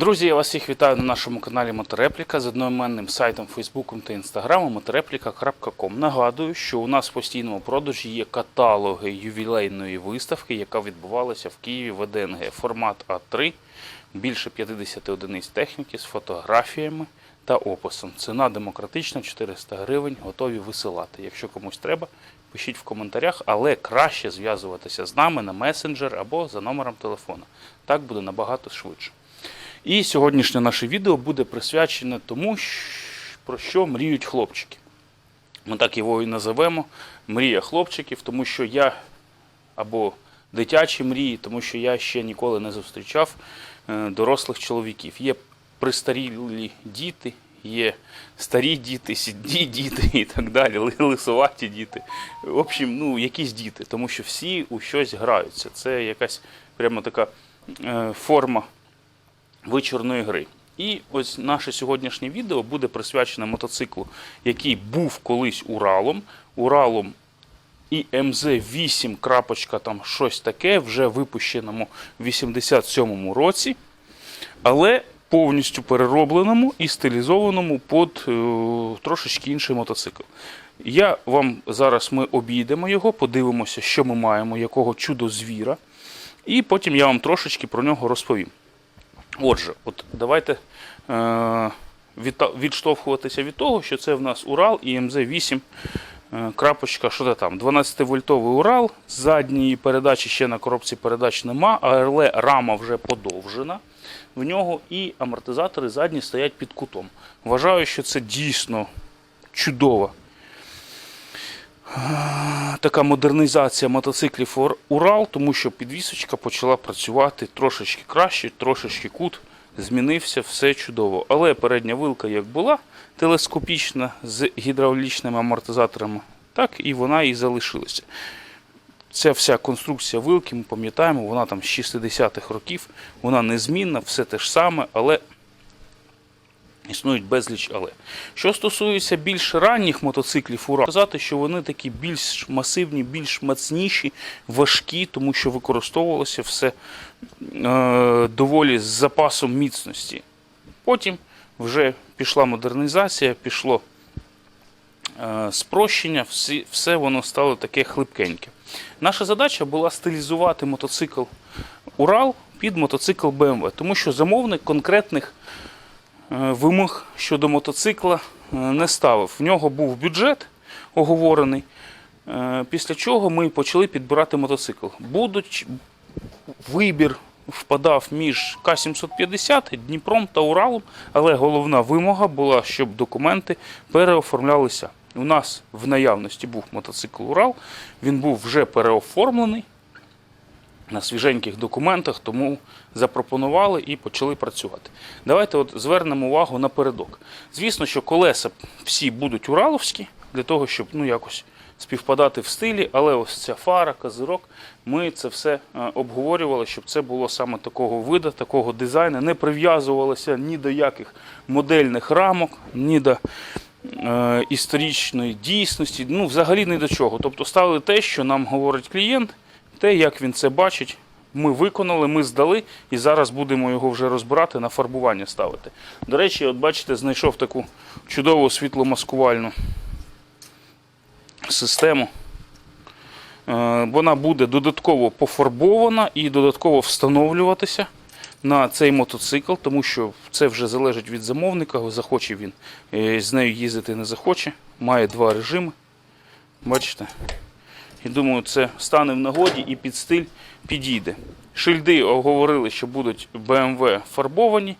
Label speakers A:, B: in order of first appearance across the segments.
A: Друзі, я вас всіх вітаю на нашому каналі Моторепліка з одноіменним сайтом, Фейсбуком та Інстаграмом motoreplika.com. Нагадую, що у нас в постійному продажі є каталоги ювілейної виставки, яка відбувалася в Києві в ДНГ. Формат А3, більше 50 одиниць техніки з фотографіями та описом. Ціна демократична, 400 гривень, готові висилати. Якщо комусь треба, пишіть в коментарях, але краще зв'язуватися з нами на месенджер або за номером телефона. Так буде набагато швидше. І сьогоднішнє наше відео буде присвячене тому, про що мріють хлопчики. Ми так його і називемо мрія хлопчиків, тому що я або дитячі мрії, тому що я ще ніколи не зустрічав е, дорослих чоловіків. Є пристарілі діти, є старі діти, сіді діти і так далі, ли- лисуваті діти. В общем, ну, якісь діти, тому що всі у щось граються. Це якась прямо така е, форма вичорної гри. І ось наше сьогоднішнє відео буде присвячене мотоциклу, який був колись Уралом. Уралом і МЗ-8, там щось таке, вже випущеному в 87-му році, але повністю переробленому і стилізованому під е, трошечки інший мотоцикл. Я вам зараз ми обійдемо його, подивимося, що ми маємо, якого чудо звіра, і потім я вам трошечки про нього розповім. Отже, от давайте е, відштовхуватися від того, що це в нас Урал і МЗ-8. е, Крапочка, що це там? 12-вольтовий Урал. Задньої передачі ще на коробці передач нема, але рама вже подовжена в нього, і амортизатори задні стоять під кутом. Вважаю, що це дійсно чудова така модернізація мотоциклів Урал, тому що підвісочка почала працювати трошечки краще, трошечки кут змінився, все чудово. Але передня вилка як була телескопічна з гідравлічними амортизаторами, так і вона і залишилася. Ця вся конструкція вилки, ми пам'ятаємо, вона там з 60-х років, вона незмінна, все те ж саме, але Існують безліч але. Що стосується більш ранніх мотоциклів Урал, сказати, що вони такі більш масивні, більш мацніші, важкі, тому що використовувалося все е, доволі з запасом міцності. Потім вже пішла модернізація, пішло е, спрощення, всі, все воно стало таке хлипкеньке. Наша задача була стилізувати мотоцикл Урал під мотоцикл BMW, тому що замовник конкретних вимог щодо мотоцикла е, не ставив. В нього був бюджет оговорений, е, після чого ми почали підбирати мотоцикл. Будуть вибір впадав між К-750, Дніпром та Уралом, але головна вимога була, щоб документи переоформлялися. У нас в наявності був мотоцикл Урал, він був вже переоформлений на свіженьких документах, тому запропонували і почали працювати. Давайте от звернемо увагу напередок. Звісно, що колеса всі будуть ураловські, для того, щоб ну, якось співпадати в стилі, але ось ця фара, козирок, ми це все е, обговорювали, щоб це було саме такого виду, такого дизайну, не прив'язувалося ні до яких модельних рамок, ні до е, історичної дійсності, ну взагалі ні до чого. Тобто ставили те, що нам говорить клієнт, те, як він це бачить. Ми виконали, ми здали, і зараз будемо його вже розбирати, на фарбування ставити. До речі, от бачите, знайшов таку чудову світломаскувальну систему. Е, Вона буде додатково пофарбована і додатково встановлюватися на цей мотоцикл, тому що це вже залежить від замовника, захоче він е, з нею їздити, не захоче. Має два режими. Бачите? І думаю, це стане в нагоді і під стиль підійде. Шильди оговорили, що будуть BMW фарбовані.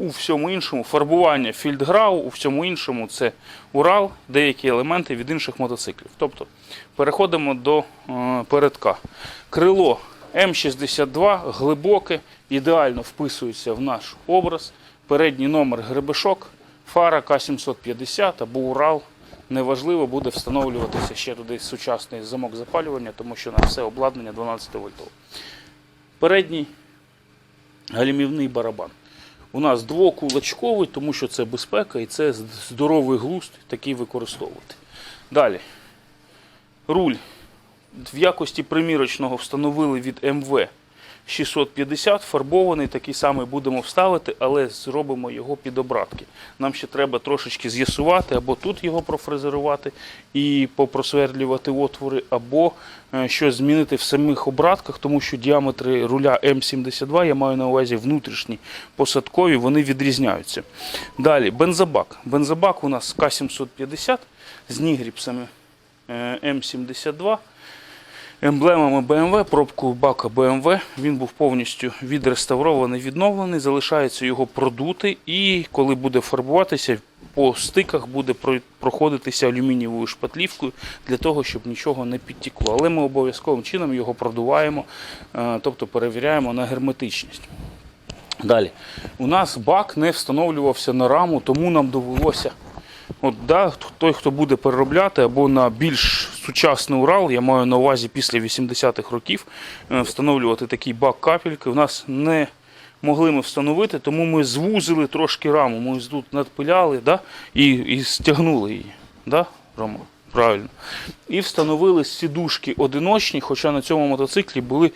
A: У всьому іншому фарбування фільдграу, у всьому іншому це Урал, деякі елементи від інших мотоциклів. Тобто переходимо до е, передка. Крило М62 глибоке, ідеально вписується в наш образ. Передній номер гребешок, фара К750 або Урал. Неважливо буде встановлюватися ще туди сучасний замок запалювання, тому що на все обладнання 12 вольтове. Передній галімівний барабан. У нас двокулачковий, тому що це безпека і це здоровий глузд такий використовувати. Далі. Руль в якості примірочного встановили від МВ 650 фарбований, такий самий будемо вставити, але зробимо його під обратки. Нам ще треба трошечки з'ясувати, або тут його профрезерувати і попросверлювати отвори, або е, щось змінити в самих обратках, тому що діаметри руля М72, я маю на увазі внутрішні посадкові, вони відрізняються. Далі бензобак. Бензобак у нас К750 з нігріпсами е, М72 емблемами BMW, пробкою бака BMW. Він був повністю відреставрований, відновлений. Залишається його продути, і коли буде фарбуватися, по стиках буде проходитися алюмінієвою шпатлівкою для того, щоб нічого не підтекло. Але ми обов'язковим чином його продуваємо, е, тобто перевіряємо на герметичність. Далі. У нас бак не встановлювався на раму, тому нам довелося. От, да, той, хто буде переробляти або на більш сучасний Урал, я маю на увазі після 80-х років, е, встановлювати такий бак капельки. У нас не могли ми встановити, тому ми звузили трошки раму. Ми тут надпиляли да, і, і стягнули її. Да, Рома? Правильно. І встановили сідушки одиночні, хоча на цьому мотоциклі були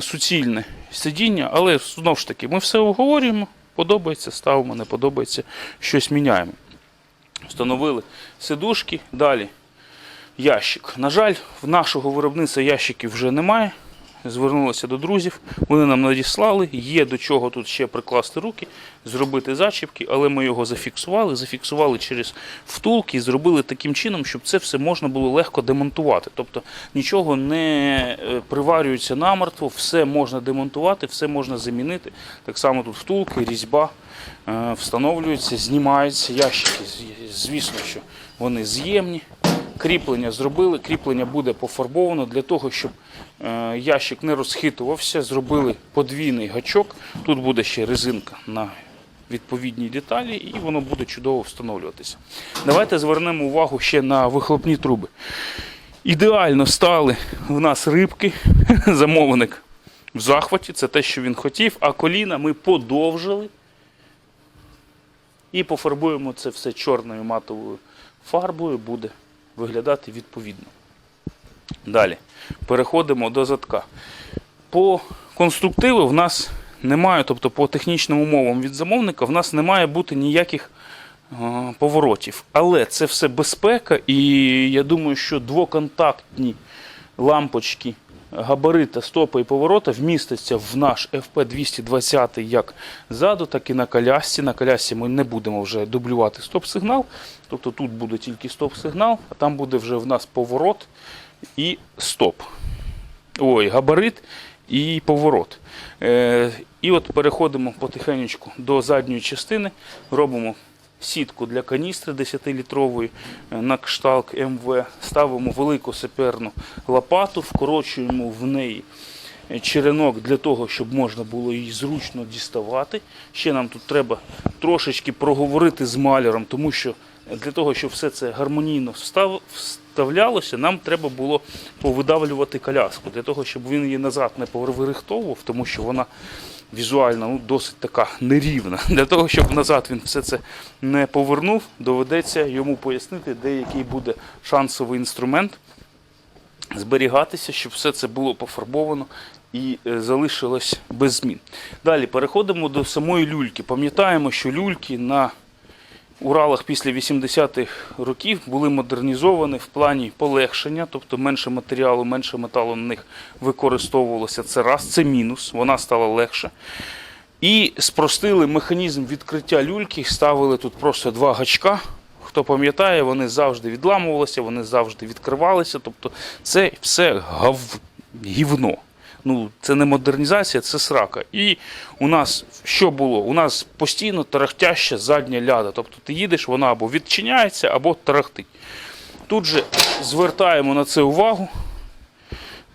A: суцільне сидіння, але знову ж таки, ми все обговорюємо, подобається, ставимо, не подобається, щось міняємо. Встановили сидушки, далі ящик. На жаль, в нашого виробництва ящиків вже немає. Звернулися до друзів, вони нам надіслали, є до чого тут ще прикласти руки, зробити зачіпки, але ми його зафіксували, зафіксували через втулки і зробили таким чином, щоб це все можна було легко демонтувати. Тобто нічого не е, приварюється намертво, все можна демонтувати, все можна замінити. Так само тут втулки, різьба е, встановлюються, знімаються ящики. Звісно, що вони з'ємні. Кріплення зробили, кріплення буде пофарбовано для того, щоб е, ящик не розхитувався. Зробили подвійний гачок. Тут буде ще резинка на відповідній деталі, і воно буде чудово встановлюватися. Давайте звернемо увагу ще на вихлопні труби. Ідеально стали в нас рибки, замовник в захваті, це те, що він хотів, а коліна ми подовжили і пофарбуємо це все чорною матовою фарбою, буде виглядати відповідно. Далі переходимо до задка. По конструктиву в нас немає, тобто по технічним умовам від замовника, в нас не має бути ніяких е, поворотів. Але це все безпека, і я думаю, що двоконтактні лампочки габарита, стопа і поворота вмістяться в наш FP220 як ззаду, так і на колясці. На колясці ми не будемо вже дублювати стоп-сигнал. Тобто тут буде тільки стоп-сигнал, а там буде вже в нас поворот і стоп. Ой, габарит і поворот. Е, і от переходимо потихеньку до задньої частини, робимо сітку для каністри 10-літрової е, на кшталт МВ, ставимо велику саперну лопату, вкорочуємо в неї е, черенок для того, щоб можна було її зручно діставати. Ще нам тут треба трошечки проговорити з маляром, тому що для того, щоб все це гармонійно вставлялося, нам треба було повидавлювати коляску, для того, щоб він її назад не повирихтовував, тому що вона візуально ну, досить така нерівна. Для того, щоб назад він все це не повернув, доведеться йому пояснити, де який буде шансовий інструмент зберігатися, щоб все це було пофарбовано і е, залишилось без змін. Далі переходимо до самої люльки. Пам'ятаємо, що люльки на Уралах після 80-х років були модернізовані в плані полегшення, тобто менше матеріалу, менше металу на них використовувалося. Це раз, це мінус, вона стала легше. І спростили механізм відкриття люльки, ставили тут просто два гачка. Хто пам'ятає, вони завжди відламувалися, вони завжди відкривалися. Тобто це все гав... гівно. Ну, це не модернізація, це срака. І у нас що було? У нас постійно тарахтяща задня ляда. Тобто ти їдеш, вона або відчиняється, або тарахтить. Тут же звертаємо на це увагу,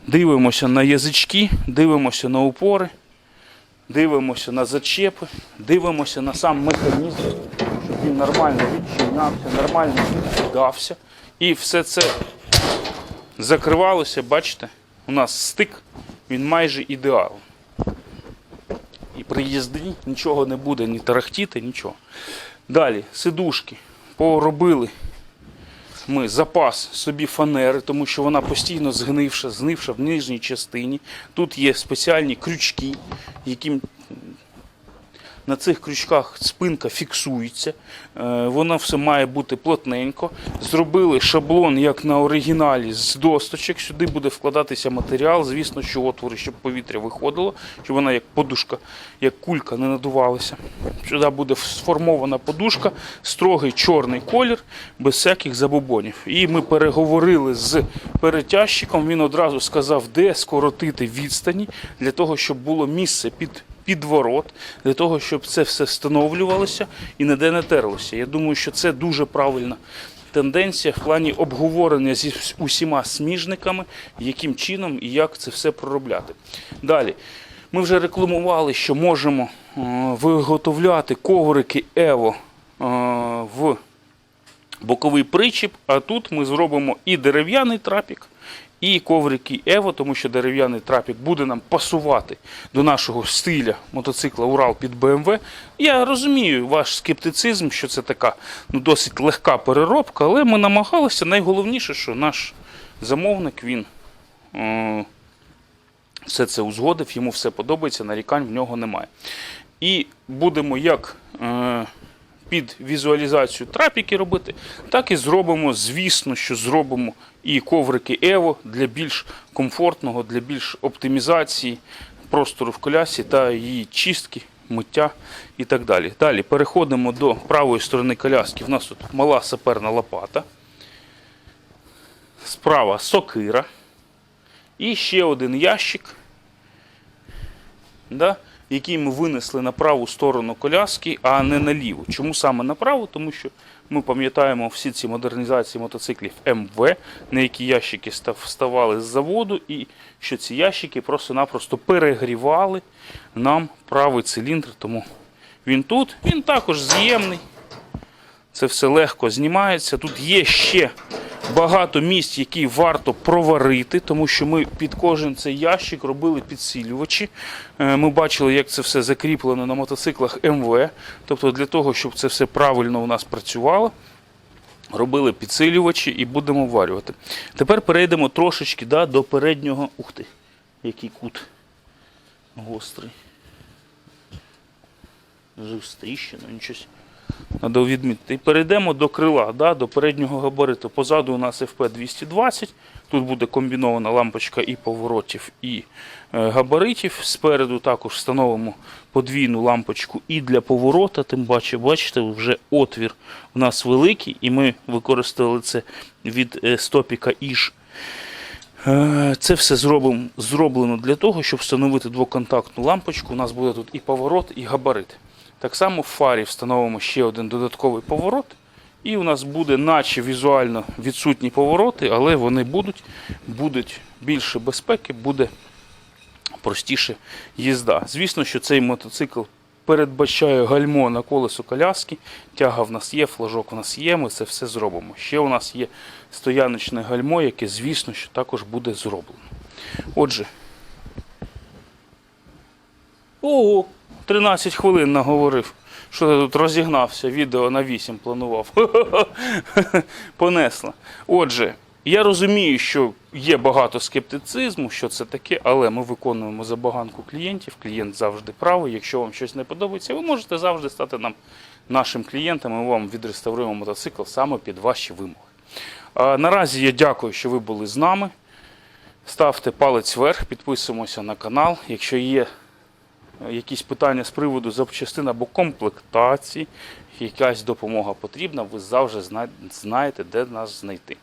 A: дивимося на язички, дивимося на упори, дивимося на зачепи, дивимося на сам механізм, щоб він нормально відчинявся, нормально відкидався. І все це закривалося, бачите, у нас стик, він майже ідеал. І при їзді нічого не буде, ні тарахтіти, нічого. Далі, сидушки поробили ми запас собі фанери, тому що вона постійно згнивша, згнивша в нижній частині. Тут є спеціальні крючки, яким на цих крючках спинка фіксується, Е, воно все має бути плотненько. Зробили шаблон, як на оригіналі, з досточок. Сюди буде вкладатися матеріал. Звісно, що отвори, щоб повітря виходило, щоб вона як подушка, як кулька не надувалася. Сюди буде сформована подушка, строгий чорний колір, без всяких забобонів. І ми переговорили з перетяжчиком. Він одразу сказав, де скоротити відстані для того, щоб було місце під підворот, для того, щоб це все встановлювалося і ніде не терлося. Я думаю, що це дуже правильна тенденція в плані обговорення зі усіма сміжниками, яким чином і як це все проробляти. Далі. Ми вже рекламували, що можемо е, виготовляти коврики Ево е, в боковий причіп, а тут ми зробимо і дерев'яний трапік, і коврики Ево, тому що дерев'яний трапік буде нам пасувати до нашого стиля мотоцикла Урал під BMW. Я розумію ваш скептицизм, що це така ну, досить легка переробка, але ми намагалися. Найголовніше, що наш замовник він е, все це узгодив, йому все подобається, нарікань в нього немає. І будемо як е, під візуалізацію трапіки робити, так і зробимо, звісно, що зробимо і коврики Ево для більш комфортного, для більш оптимізації простору в колясі та її чистки, миття і так далі. Далі переходимо до правої сторони коляски. У нас тут мала саперна лопата, справа сокира. І ще один ящик, да, який ми винесли на праву сторону коляски, а не на ліву. Чому саме на праву? Тому що ми пам'ятаємо всі ці модернізації мотоциклів МВ, на які ящики вставали з заводу, і що ці ящики просто-напросто перегрівали нам правий циліндр. Тому він тут, він також з'ємний. Це все легко знімається. Тут є ще багато місць, які варто проварити, тому що ми під кожен цей ящик робили підсилювачі. Е, Ми бачили, як це все закріплено на мотоциклах МВ. Тобто для того, щоб це все правильно у нас працювало. Робили підсилювачі і будемо варювати. Тепер перейдемо трошечки да, до переднього. Ух ти, який кут гострий. Жив з тріщиною, нічого. Надо відмітити. І перейдемо до крила, да, до переднього габариту. Позаду у нас FP220. Тут буде комбінована лампочка і поворотів, і е, габаритів. Спереду також встановимо подвійну лампочку і для поворота. Тим паче, бачите, вже отвір у нас великий, і ми використали це від е, стопіка Іж. Е, Це все зроблено для того, щоб встановити двоконтактну лампочку. У нас буде тут і поворот, і габарит. Так само в фарі встановимо ще один додатковий поворот. І у нас буде, наче візуально відсутні повороти, але вони будуть, будуть більше безпеки, буде простіше їзда. Звісно, що цей мотоцикл передбачає гальмо на колесо коляски. Тяга в нас є, флажок в нас є, ми це все зробимо. Ще у нас є стояночне гальмо, яке, звісно, що також буде зроблено. Отже. Ого, 13 хвилин наговорив. Що тут розігнався, відео на 8 планував. Понесла. Отже, я розумію, що є багато скептицизму, що це таке, але ми виконуємо забаганку клієнтів. Клієнт завжди правий. Якщо вам щось не подобається, ви можете завжди стати нам нашим клієнтом. Ми вам відреставруємо мотоцикл саме під ваші вимоги. А наразі я дякую, що ви були з нами. Ставте палець вверх, підписуємося на канал. Якщо є якісь питання з приводу запчастин або комплектації, якась допомога потрібна, ви завжди знаєте, де нас знайти.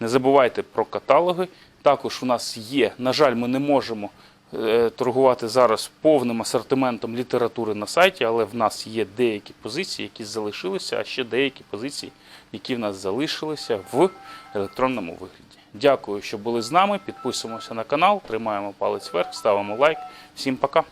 A: Не забувайте про каталоги. Також у нас є, на жаль, ми не можемо е, торгувати зараз повним асортиментом літератури на сайті, але в нас є деякі позиції, які залишилися, а ще деякі позиції, які в нас залишилися в електронному вигляді. Дякую, що були з нами. Підписуємося на канал, тримаємо палець вверх, ставимо лайк. Всім пока!